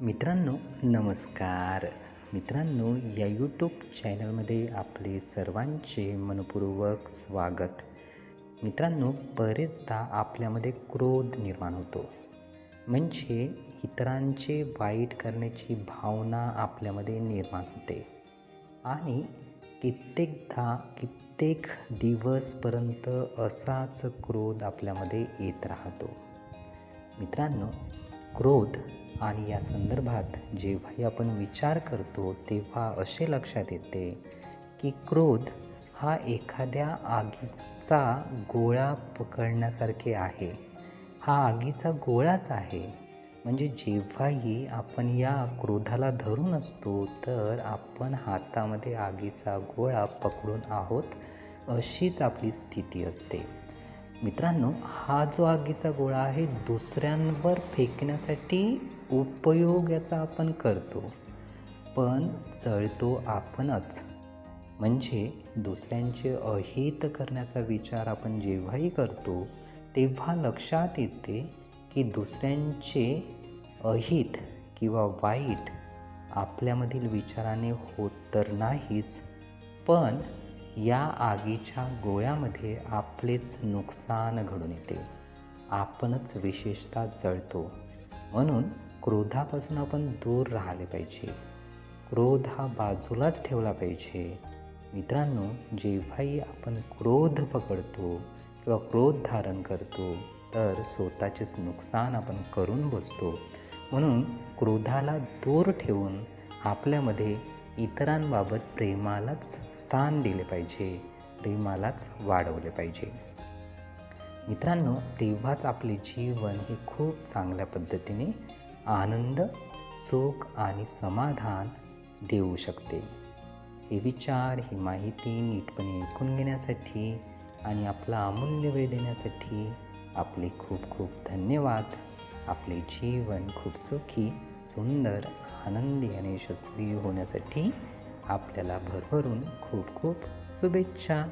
मित्रांनो नमस्कार. मित्रांनो या यूट्यूब चॅनलमध्ये आपले सर्वांचे मनपूर्वक स्वागत. मित्रांनो बरेचदा आपल्यामध्ये क्रोध निर्माण होतो. म्हणजे इतरांचे वाईट करण्याची भावना आपल्यामध्ये निर्माण होते. आणि कित्येकदा कित्येक दिवसपर्यंत असाच क्रोध आपल्यामध्ये येत राहतो. मित्रांनो क्रोध आणि या संदर्भात जेव्हाही आपण विचार करतो तेव्हा असे लक्षात येते की क्रोध हा एखाद्या आगीचा गोळा पकडण्यासारखे आहे. हा आगीचा गोळाच आहे. म्हणजे जेव्हाही आपण या क्रोधाला धरून असतो तर आपण हातामध्ये आगीचा गोळा पकडून आहोत अशीच आपली स्थिती असते. मित्रांनो हा जो आगीचा गोळा आहे दुसऱ्यांवर फेकण्यासाठी उपयोग याचा आपण करतो पण चळतो आपणच. म्हणजे दुसऱ्यांचे अहित करण्याचा विचार आपण जेव्हाही करतो तेव्हा लक्षात येते की दुसऱ्यांचे अहित किंवा वाईट आपल्यामधील विचाराने होत तर नाहीच पण या आगीच्या गोळ्यामध्ये आपलेच नुकसान घडून येते. आपणच विशेषतः जळतो. म्हणून क्रोधापासून आपण दूर राहिले पाहिजे. क्रोध हा बाजूलाच ठेवला पाहिजे. मित्रांनो जेव्हाही आपण क्रोध पकडतो किंवा क्रोध धारण करतो तर स्वतःचेच नुकसान आपण करून बसतो. म्हणून क्रोधाला दूर ठेवून आपल्यामध्ये इतरांबाबत प्रेमालाच स्थान दिले पाहिजे प्रेमालाच वाढवले पाहिजे. मित्रांनो तेव्हाच आपले जीवन हे खूप चांगल्या पद्धतीने आनंद सुख आणि समाधान देऊ शकते. हे विचार ही माहिती नीटपणे ऐकून घेण्यासाठी आणि आपला अमूल्य वेळ देण्यासाठी आपले खूप खूप धन्यवाद. आपले जीवन खूप सुखी सुंदर आनंदी आणि यशस्वी होण्यासाठी आपल्याला भरभरून खूप खूप शुभेच्छा.